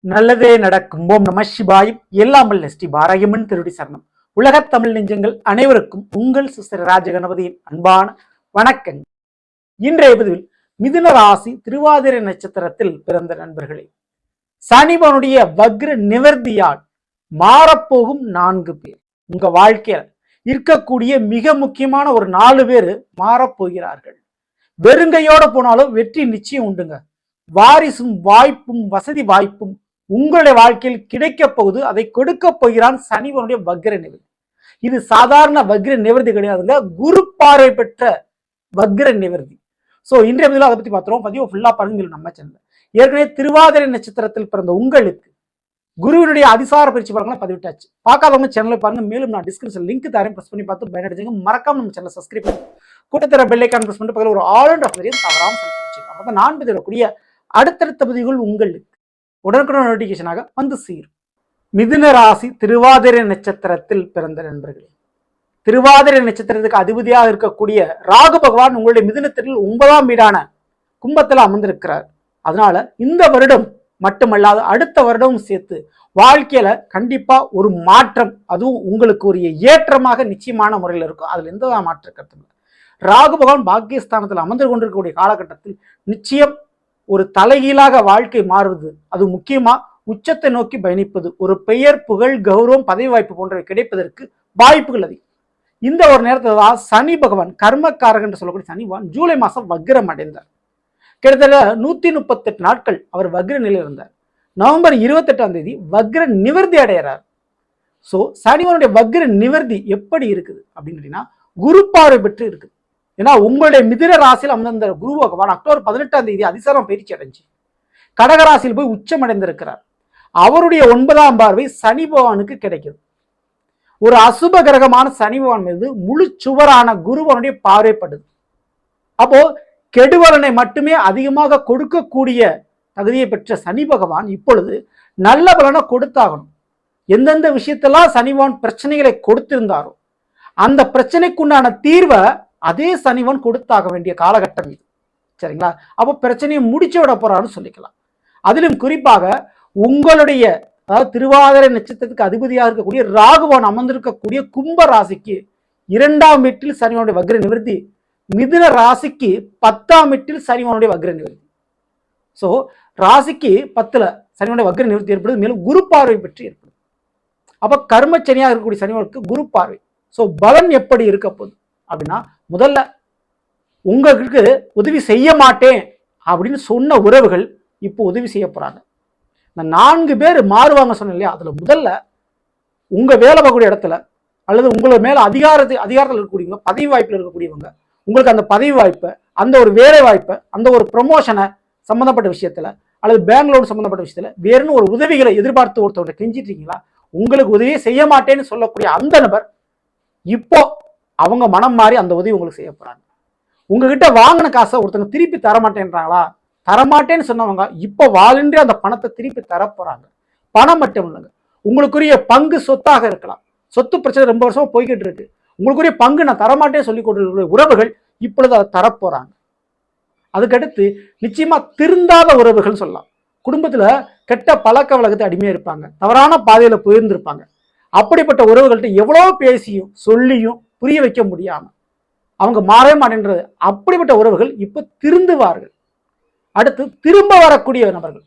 நல்லதே நடக்கும். ஓம் நம சிவாயும். எல்லாம் வல்ல ஸ்ரீ பாராயமன் திருடி சரணம். உலகத் தமிழ் நெஞ்சங்கள் அனைவருக்கும் உங்கள் சிஸ்டர் ராஜகணபதியின் அன்பான வணக்கங்கள். இன்றைய பதிவில் மிதுன ராசி திருவாதிரை நட்சத்திரத்தில் பிறந்த நண்பர்களே. சனிபனுடைய வக்ர நிவர்த்தியால் மாறப்போகும் நான்கு பேர். உங்க வாழ்க்கையில இருக்கக்கூடிய மிக முக்கியமான ஒரு நாலு பேர் மாறப்போகிறார்கள். வெறுங்கையோட போனாலும் வெற்றி நிச்சயம் உண்டுங்க. வாரிசும் வாய்ப்பும் வசதி வாய்ப்பும் உங்களுடைய வாழ்க்கையில் கிடைக்கப் போகுது அதை கொடுக்க போகிறான் சனிவனுடைய வக்ர நிவர்த்தி. இது சாதாரண வக்ர நிவர்த்தி கிடையாதுங்க குரு பார்வை பெற்ற வக்ர நிவர்த்தி. ஸோ இன்றைய பதிலாக அதை பத்தி பார்த்துருவோம். பதிவு ஃபுல்லா பாருங்க நம்ம சேனல் ஏற்கனவே திருவாதிரை நட்சத்திரத்தில் பிறந்த உங்களுக்கு குருவினுடைய அதிசார பயிற்சி படங்களை பதிவிட்டாச்சு. பார்க்காதவங்க சேனலை பாருங்க மேலும் நான் டிஸ்கிரிப்ஷன் லிங்க் தரேன் ப்ரெஸ் பண்ணி பார்த்து பயனடைஞ்சுங்க. மறக்காம நம்ம சேனல் சப்ஸ்கிரைப் பண்ணி கூட்டத்தர பெல்லைக்கான் ப்ரெஸ் பண்ணிட்டு பக்கத்தில் ஒரு ஆல் அண்ட் ஆஃப் தவறாமல் செலுத்தி அப்போ நான் பதிவிடக்கூடிய அடுத்தடுத்த பதிவுகள் உங்களுக்கு உடனுக்குடன் நோட்டிஃபிகேஷனாக வந்து சேரும். மிதுன ராசி திருவாதிரை நட்சத்திரத்தில் பிறந்த நண்பர்களே திருவாதிரை நட்சத்திரத்துக்கு அதிபதியாக இருக்கக்கூடிய ராகு பகவான் உங்களுடைய மிதுனத்தில் ஒன்பதாம் வீடான கும்பத்தில் அமர்ந்திருக்கிறார். அதனால இந்த வருடம் மட்டுமல்லாது அடுத்த வருடமும் சேர்த்து வாழ்க்கையில கண்டிப்பா ஒரு மாற்றம் அதுவும் உங்களுக்கு ஒரு ஏற்றமாக நிச்சயமான முறையில் இருக்கும். அதுல எந்த மாற்ற கருத்து ராகு பகவான் பாக்கியஸ்தானத்தில் அமர்ந்து கொண்டிருக்கக்கூடிய காலகட்டத்தில் நிச்சயம் ஒரு தலைகீழாக வாழ்க்கை மாறுவது. அது முக்கியமா உச்சத்தை நோக்கி பயணிப்பது. ஒரு பெயர் புகழ் கௌரவம் பதவி வாய்ப்பு போன்றவை கிடைப்பதற்கு வாய்ப்புகள் அதிகம். இந்த ஒரு நேரத்தில் தான் சனி பகவான் கர்மக்காரகன் என்று சொல்லக்கூடிய சனி பகவான் ஜூலை மாதம் வக்ரம் அடைந்தார். கிட்டத்தட்ட நூற்றி முப்பத்தெட்டு நாட்கள் அவர் வக்ர நிலையில் இருந்தார். நவம்பர் இருபத்தெட்டாம் தேதி வக்ர நிவர்த்தி அடைகிறார். ஸோ சனிவனுடைய வக்ர நிவர்த்தி எப்படி இருக்குது அப்படின்னு கேட்டீங்கன்னா குரு பார்வை பெற்று இருக்குது. ஏன்னா உங்களுடைய மிதிர ராசியில் அந்தந்த குரு பகவான் அக்டோபர் பதினெட்டாம் தேதி அதிசாரம் பயிற்சி அடைஞ்சு கடகராசியில் போய் உச்சம் அடைந்திருக்கிறார் அவருடைய ஒன்பதாம் பார்வை சனி பகவானுக்கு கிடைக்குது ஒரு அசுப கிரகமான சனி பகவான் மீது முழு சுவரான குருவனுடைய பார்வைப்படுது அப்போ கெடுவலனை மட்டுமே அதிகமாக கொடுக்கக்கூடிய தகுதியை பெற்ற சனி பகவான் இப்பொழுது நல்ல பலனை கொடுத்தாகணும். எந்தெந்த விஷயத்தெல்லாம் சனிவான் பிரச்சனைகளை கொடுத்திருந்தாரோ அந்த பிரச்சனைக்குண்டான தீர்வை அதே சனிவன் கொடுத்தாக வேண்டிய காலகட்டம் இது. சரிங்களா? அப்போ பிரச்சனையை முடிச்சு விட போறான்னு சொல்லிக்கலாம். அதிலும் குறிப்பாக உங்களுடைய அதாவது திருவாதிரை நட்சத்திரத்துக்கு அதிபதியாக இருக்கக்கூடிய ராகுவான் அமர்ந்திருக்கக்கூடிய கும்ப ராசிக்கு இரண்டாம் வீட்டில் சனிவனுடைய வக்ர நிவர்த்தி மிதுன ராசிக்கு பத்தாம் வீட்டில் சனிவனுடைய வக்ர நிவர்த்தி. ஸோ ராசிக்கு பத்துல சனிவனுடைய வக்ர நிவர்த்தி ஏற்படுது மேலும் குரு பார்வை பற்றி ஏற்படுது. அப்போ கர்மச்சனியாக இருக்கக்கூடிய சனிவனுக்கு குரு பார்வை. ஸோ பலன் எப்படி இருக்க போகுது? அப்படின்னா முதல்ல உங்களுக்கு உதவி செய்ய மாட்டேன் அப்படின்னு சொன்ன உறவுகள் இப்போ உதவி செய்ய போகிறாங்க இந்த நான்கு பேர் மாறுவாங்க சொன்னேன் இல்லையா? அதில் முதல்ல உங்கள் வேலை பார்க்கக்கூடிய இடத்துல அல்லது உங்களை மேலே அதிகாரத்தை அதிகாரத்தில் இருக்கக்கூடியவங்க பதவி வாய்ப்பில் இருக்கக்கூடியவங்க உங்களுக்கு அந்த பதவி வாய்ப்பை அந்த ஒரு வேலை வாய்ப்பை அந்த ஒரு ப்ரொமோஷனை சம்மந்தப்பட்ட விஷயத்தில் அல்லது பேங்க்லோடு சம்மந்தப்பட்ட விஷயத்தில் வேறுனு ஒரு உதவிகளை எதிர்பார்த்து ஒருத்தவங்க கெஞ்சிட்டீங்களா உங்களுக்கு உதவியே செய்ய மாட்டேன்னு சொல்லக்கூடிய அந்த நபர் இப்போ அவங்க மனம் மாறி அந்த உதவி உங்களுக்கு செய்ய போகிறாங்க உங்ககிட்ட வாங்கின காசை ஒருத்தங்க திருப்பி தரமாட்டேன்றாங்களா? தரமாட்டேன்னு சொன்னவங்க இப்போ வாலின்றி அந்த பணத்தை திருப்பி தர போகிறாங்க பணம் மட்டும் இல்லைங்க. உங்களுக்குரிய பங்கு சொத்தாக இருக்கலாம். சொத்து பிரச்சனை ரொம்ப வருஷமாக போய்கிட்டு இருக்கு. உங்களுக்குரிய பங்கு நான் தரமாட்டேன்னு சொல்லி கொண்டிருக்கிற உறவுகள் இப்பொழுது அதை தரப்போகிறாங்க அதுக்கடுத்து நிச்சயமாக திருந்தாத உறவுகள்னு சொல்லலாம். குடும்பத்தில் கெட்ட பழக்க வழக்கத்தை அடிமையாக இருப்பாங்க. தவறான பாதையில் போயிருந்திருப்பாங்க. அப்படிப்பட்ட உறவுகள்கிட்ட எவ்வளோ பேசியும் சொல்லியும் புரிய வைக்க முடியாமல் அவங்க மாறவே மாட்டேன்றது. அப்படிப்பட்ட உறவுகள் இப்போ திருந்துவார்கள். அடுத்து திரும்ப வரக்கூடிய நபர்கள்.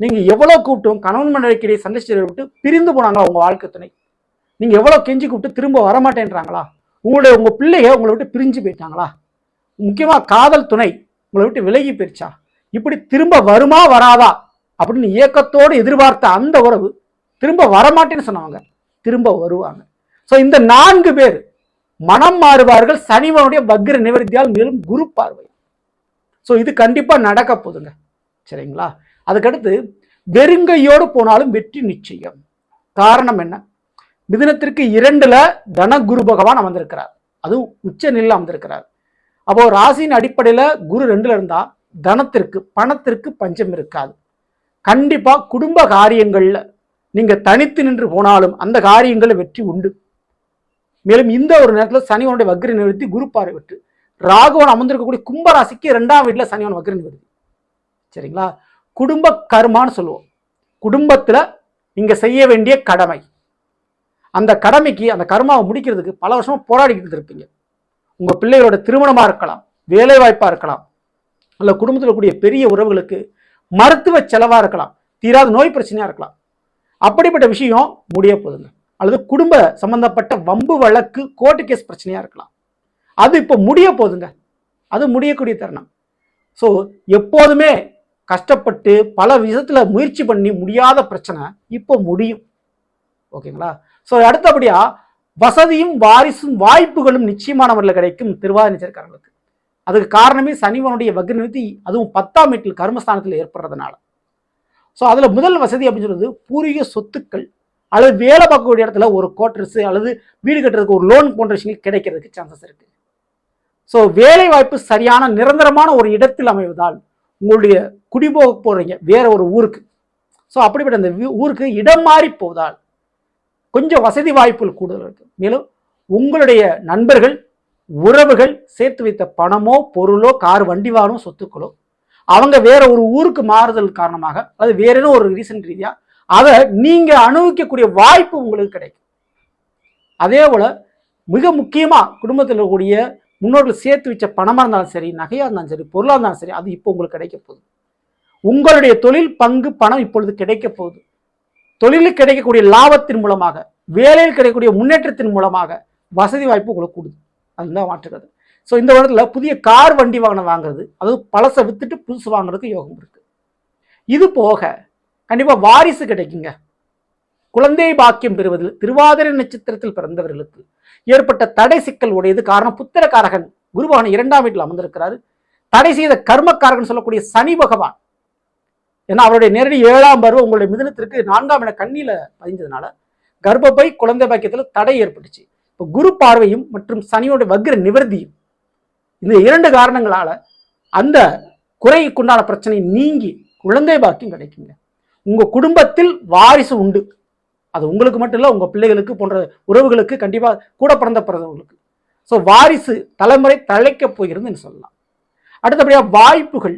நீங்கள் எவ்வளோ கூப்பிட்டும் கணவன் மனைவிக்கிடையே சந்திச்சு விட்டு பிரிந்து போனாங்களா உங்கள் வாழ்க்கை துணை? நீங்கள் எவ்வளோ கெஞ்சி கூப்பிட்டு திரும்ப வரமாட்டேன்றாங்களா? உங்களுடைய உங்கள் பிள்ளைய உங்களை விட்டு பிரிஞ்சு போயிட்டாங்களா? முக்கியமாக காதல் துணை உங்களை விட்டு விலகி போயிருச்சா? இப்படி திரும்ப வருமா வராதா? அப்படின்னு ஏக்கத்தோடு எதிர்பார்த்த அந்த உறவு திரும்ப வரமாட்டேன்னு சொன்னாங்க திரும்ப வருவாங்க. ஸோ இந்த நான்கு பேர் மனம் மாறுவார்கள் சனிவனுடைய வக்ர நிவர்த்தியால் மேலும் குரு பார்வை. ஸோ இது கண்டிப்பாக நடக்க போதுங்க. சரிங்களா? அதுக்கடுத்து வெறுங்கையோடு போனாலும் வெற்றி நிச்சயம். காரணம் என்ன? மிதினத்திற்கு இரண்டுல தன குரு பகவான் அமர்ந்திருக்கிறார். அதுவும் உச்ச நிலையில் அமர்ந்திருக்கிறார். அப்போ ராசியின் அடிப்படையில் குரு ரெண்டுல இருந்தா தனத்திற்கு பணத்திற்கு பஞ்சம் இருக்காது. கண்டிப்பா குடும்ப காரியங்கள்ல நீங்க தனித்து நின்று போனாலும் அந்த காரியங்களில் வெற்றி உண்டு. மேலும் இந்த ஒரு நேரத்தில் சனிவனுடைய வக்ர நிவர்த்தி குரு பார்வை வெற்று ராகுவன் அமர்ந்திருக்கக்கூடிய கும்பராசிக்கு ரெண்டாம் வீட்டில் சனிவன் வக்ர நிவர்த்தி. சரிங்களா? குடும்ப கர்மான்னு சொல்லுவோம். குடும்பத்தில் நீங்கள் செய்ய வேண்டிய கடமை. அந்த கடமைக்கு அந்த கர்மாவை முடிக்கிறதுக்கு பல வருஷமாக போராடிக்கிட்டு இருப்பீங்க. உங்கள் பிள்ளைகளோட திருமணமாக இருக்கலாம் வேலைவாய்ப்பாக இருக்கலாம் அல்ல குடும்பத்தில் கூடிய பெரிய உறவுகளுக்கு மருத்துவ செலவாக இருக்கலாம் தீராத நோய் பிரச்சனையாக இருக்கலாம். அப்படிப்பட்ட விஷயம் முடிய போதுங்க அல்லது குடும்ப சம்பந்தப்பட்ட வம்பு வழக்கு கோர்ட்டு கேஸ் பிரச்சனையாக இருக்கலாம். அது இப்போ முடிய போதுங்க. அது முடியக்கூடிய தருணம். ஸோ எப்போதுமே கஷ்டப்பட்டு பல விதத்தில் முயற்சி பண்ணி முடியாத பிரச்சனை இப்போ முடியும். ஓகேங்களா? ஸோ அடுத்தபடியாக வசதியும் வாரிசும் வாய்ப்புகளும் நிச்சயமானவர்கள் கிடைக்கும் திருவாதிரை நட்சத்திரக்காரங்களுக்கு அதுக்கு காரணமே சனிவனுடைய வக்ரநிதி அதுவும் பத்தாம் வீட்டில் கர்மஸ்தானத்தில் ஏற்படுறதுனால. ஸோ அதில் முதல் வசதி அப்படின்னு சொல்றது பூர்வீக சொத்துக்கள். அல்லது வேலை பார்க்கக்கூடிய இடத்துல ஒரு கோட்டர்ஸ் அல்லது வீடு கட்டுறதுக்கு ஒரு லோன் போன்ற விஷயங்கள் கிடைக்கிறதுக்கு சான்சஸ் இருக்குது ஸோ வேலை வாய்ப்பு சரியான நிரந்தரமான ஒரு இடத்தில் அமைவதால் உங்களுடைய குடிபோக போகிறீங்க வேற ஒரு ஊருக்கு. ஸோ அப்படிப்பட்ட அந்த ஊருக்கு இடம் மாறி போவதால் கொஞ்சம் வசதி வாய்ப்புகள் கூடுதல் இருக்குது மேலும் உங்களுடைய நண்பர்கள் உறவுகள் சேர்த்து வைத்த பணமோ பொருளோ கார் வண்டி வாகனம் சொத்துக்களோ அவங்க வேற ஒரு ஊருக்கு மாறுதல் காரணமாக அது வேற ஏதோ ஒரு ரீசன் ரீதியாக அதை நீங்க அனுபவிக்கக்கூடிய வாய்ப்பு உங்களுக்கு கிடைக்கும். அதே போல மிக முக்கியமா குடும்பத்தில் இருக்கக்கூடிய முன்னோர்கள் சேர்த்து வச்ச பணமா இருந்தாலும் சரி நகையா இருந்தாலும் சரி பொருளா இருந்தாலும் சரி அது இப்போ உங்களுக்கு கிடைக்க போகுது. உங்களுடைய தொழில் பங்கு பணம் இப்பொழுது கிடைக்க போகுது. தொழிலில் கிடைக்கக்கூடிய லாபத்தின் மூலமாக வேலையில் கிடைக்கக்கூடிய முன்னேற்றத்தின் மூலமாக வசதி வாய்ப்பு உங்களுக்கு கூடுது. அதுதான் மாற்றுக்கிறது ஸோ இந்த வருடத்தில் புதிய கார் வண்டி வாகனம் வாங்குறது அதாவது பழசை வித்துட்டு புதுசு வாங்குறதுக்கு யோகம் இருக்கு. இது போக கண்டிப்பாக வாரிசு கிடைக்குங்க. குழந்தை பாக்கியம் பெறுவதில் திருவாதிரை நட்சத்திரத்தில் பிறந்தவர்களுக்கு ஏற்பட்ட தடை சிக்கல் உடையது. காரணம் புத்திரக்காரகன் குருபகவான் இரண்டாம் வீட்டில் அமர்ந்திருக்கிறாரு. தடை செய்த கர்மக்காரகன் சொல்லக்கூடிய சனி பகவான். ஏன்னா அவருடைய நேரடி ஏழாம் பருவம் உங்களுடைய மிதனத்திற்கு நான்காம் இட கண்ணியில பதிஞ்சதுனால கர்ப்பப்பை குழந்தை பாக்கியத்தில் தடை ஏற்பட்டுச்சு. இப்போ குரு பார்வையும் மற்றும் சனியோடைய வக்ர நிவர்த்தியும் இந்த இரண்டு காரணங்களால அந்த குறைக்குண்டான பிரச்சனை நீங்கி குழந்தை பாக்கியம் கிடைக்குங்க. உங்கள் குடும்பத்தில் வாரிசு உண்டு. அது உங்களுக்கு மட்டும் இல்லை உங்கள் பிள்ளைகளுக்கு போன்ற உறவுகளுக்கு கண்டிப்பாக கூட பிறந்த பிறந்தவங்களுக்கு. ஸோ வாரிசு தலைமுறை தழைக்கப் போகிறதுன்னு சொல்லலாம். அடுத்தபடியாக வாய்ப்புகள்.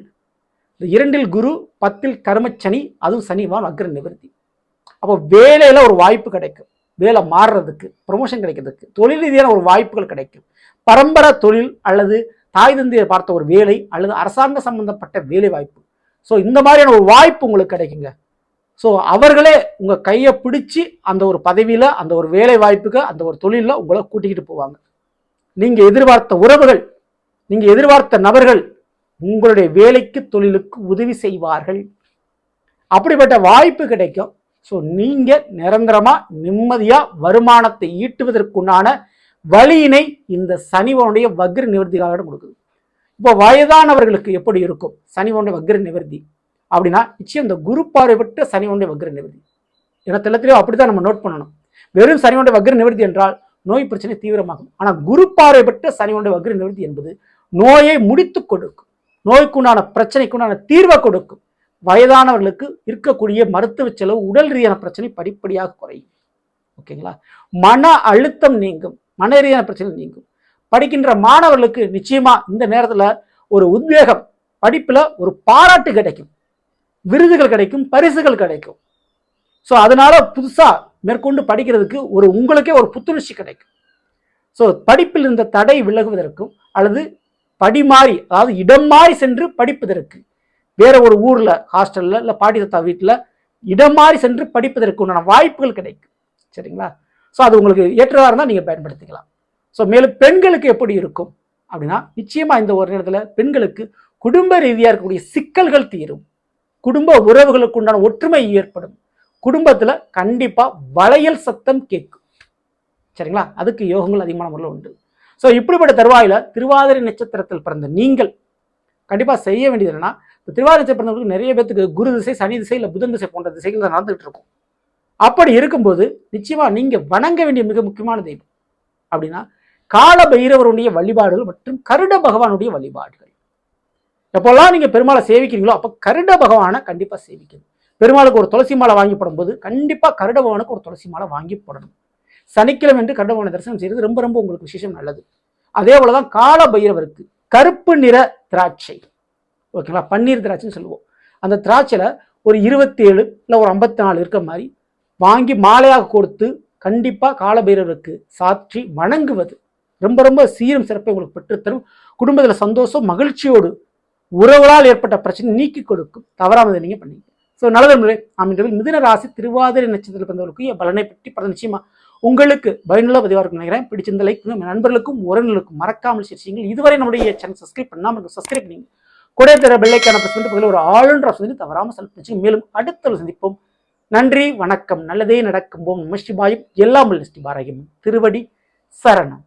இந்த இரண்டில் குரு பத்தில் கர்மச்சனி அதுவும் சனிவான் அக்ர நிவர்த்தி. அப்போ வேலையில் ஒரு வாய்ப்பு கிடைக்கும். வேலை மாறுறதுக்கு ப்ரொமோஷன் கிடைக்கிறதுக்கு தொழில் ரீதியான ஒரு வாய்ப்புகள் கிடைக்கும். பரம்பரை தொழில் அல்லது தாய் தந்தையை பார்த்த ஒரு வேலை அல்லது அரசாங்க சம்பந்தப்பட்ட வேலை வாய்ப்பு. ஸோ இந்த மாதிரியான ஒரு வாய்ப்பு உங்களுக்கு கிடைக்குங்க. ஸோ அவர்களே உங்கள் கையை பிடிச்சி அந்த ஒரு பதவியில் அந்த ஒரு வேலை வாய்ப்புக்கு அந்த ஒரு தொழிலில் உங்களை கூட்டிக்கிட்டு போவாங்க. நீங்கள் எதிர்பார்த்த உறவுகள் நீங்கள் எதிர்பார்த்த நபர்கள் உங்களுடைய வேலைக்கு தொழிலுக்கு உதவி செய்வார்கள். அப்படிப்பட்ட வாய்ப்பு கிடைக்கும். ஸோ நீங்கள் நிரந்தரமாக நிம்மதியாக வருமானத்தை ஈட்டுவதற்குண்டான வழியினை இந்த சனிவனுடைய வக்ர நிவர்த்தி காலம் கொடுக்குது. இப்போ வயதானவர்களுக்கு எப்படி இருக்கும்? சனிவனுடைய வக்ர நிவர்த்தி. அப்படின்னா நிச்சயம் இந்த குரு பார்வை பெற்ற சனிவனுடைய வக்ர நிவர்த்தி. ஏன்னா தெல்லத்திலேயோ அப்படிதான் நம்ம நோட் பண்ணணும். வெறும் சனிவனுடைய வக்ர நிவர்த்தி என்றால் நோய் பிரச்சனை தீவிரமாகும். ஆனால் குரு பார்வை பெற்ற சனிவனுடைய வக்ர நிவர்த்தி என்பது நோயை முடித்து கொடுக்கும். நோய்க்குண்டான பிரச்சனைக்குண்டான தீர்வை கொடுக்கும். வயதானவர்களுக்கு இருக்கக்கூடிய மருத்துவ செலவு உடல் ரீதியான பிரச்சனை படிப்படியாக குறையும். ஓகேங்களா? மன அழுத்தம் நீங்கும். மன ரீதியான பிரச்சனை நீங்கும். படிக்கின்ற மாணவர்களுக்கு நிச்சயமா இந்த நேரத்தில் ஒரு உத்வேகம். படிப்பில் ஒரு பாராட்டு கிடைக்கும். விருதுகள் கிடைக்கும் பரிசுகள் கிடைக்கும். ஸோ அதனால புதுசாக மேற்கொண்டு படிக்கிறதுக்கு ஒரு உங்களுக்கே ஒரு புத்துணர்ச்சி கிடைக்கும். ஸோ படிப்பில் இருந்த தடை விலகுவதற்கும் அல்லது படி மாறி அதாவது இடம் மாறி சென்று படிப்பதற்கு வேற ஒரு ஊரில் ஹாஸ்டலில் இல்லை பாட்டி தாத்தா வீட்டில் இடம் மாறி சென்று படிப்பதற்கு உண்டான வாய்ப்புகள் கிடைக்கும். சரிங்களா? ஸோ அது உங்களுக்கு ஏற்றதாக இருந்தால் நீங்கள் பயன்படுத்திக்கலாம். ஸோ மேலும் பெண்களுக்கு எப்படி இருக்கும் அப்படின்னா நிச்சயமாக இந்த ஒரு நேரத்தில் பெண்களுக்கு குடும்ப ரீதியாக இருக்கக்கூடிய சிக்கல்கள் தீரும். குடும்ப உறவுகளுக்கு உண்டான ஒற்றுமை ஏற்படும். குடும்பத்தில் கண்டிப்பாக வளையல் சத்தம் கேட்கும். சரிங்களா? அதுக்கு யோகங்கள் அதிகமான முறையில் உண்டு. ஸோ இப்படிப்பட்ட தருவாயில திருவாதிரை நட்சத்திரத்தில் பிறந்த நீங்கள் கண்டிப்பாக செய்ய வேண்டியது என்னன்னா இந்த திருவாதிரை நட்சத்திரம் பிறந்தவங்களுக்கு நிறைய பேத்துக்கு குரு திசை சனி திசை இல்லை புதன் திசை போன்ற திசைகள் தான் நடந்துகிட்டு இருக்கும். அப்படி இருக்கும்போது நிச்சயமாக நீங்கள் வணங்க வேண்டிய மிக முக்கியமான தெய்வம் அப்படின்னா கால பைரவருடைய வழிபாடுகள் மற்றும் கருட பகவானுடைய வழிபாடுகள். எப்போல்லாம் நீங்கள் பெருமாளை சேவிக்கிறீங்களோ அப்போ கருட பகவானை கண்டிப்பாக சேவிக்கணும். பெருமாளுக்கு ஒரு துளசி மாலை வாங்கி போடும்போது கண்டிப்பாக கருட பகவானுக்கு ஒரு துளசி மாலை வாங்கி போடணும் சனிக்கிழமை என்று கருட பகவானை தரிசனம் செய்கிறது ரொம்ப ரொம்ப உங்களுக்கு விசேஷம் நல்லது. அதே போலதான் கால பைரவருக்கு கருப்பு நிற திராட்சை. ஓகேங்களா? பன்னீர் திராட்சைன்னு சொல்லுவோம். அந்த திராட்சையில் ஒரு இருபத்தி ஏழு இல்லை ஒரு ஐம்பத்தி நாலு இருக்க மாதிரி வாங்கி மாலையாக கொடுத்து கண்டிப்பாக காலபைரவருக்கு சாற்றி வணங்குவது ரொம்ப ரொம்ப சீரும் சிறப்பை உங்களுக்கு பெற்றுத்தரும். குடும்பத்தில் சந்தோஷம் மகிழ்ச்சியோடு உறவுகளால் ஏற்பட்ட பிரச்சனை நீக்கி கொடுக்கும். தவறாமல் நீங்கள் பண்ணீங்க. ஸோ நல்லது அமைந்தவர்கள் மிதுன ராசி திருவாதிரை நட்சத்திரத்தில் பிறந்தவர்களுக்கு பலனை பற்றி பல நிச்சயமா உங்களுக்கு பயனுள்ள பதிவாக இருக்கும் நினைக்கிறேன். பிடிச்சிருந்த லைக் பண்ணுங்க. நண்பர்களுக்கும் உறவினர்களுக்கும் மறக்காமல் செய்யுங்கள். இதுவரை நம்முடைய சேனல் சப்ஸ்கிரைப் பண்ணாமல் சப்ஸ்கிரைப் பண்ணீங்க. கூட தர பெல்லைக்கான பிரஸ் பண்ணிட்டு ஒரு ஆளுன்ற ஆப்ஷன் தவறாமல் செலக்ட் பண்ணி மேலும் அடுத்த சந்திப்போம். நன்றி வணக்கம். நல்லதே நடக்கும். போம் நம எல்லாம் ஸ்ரீ திருவடி சரணம்.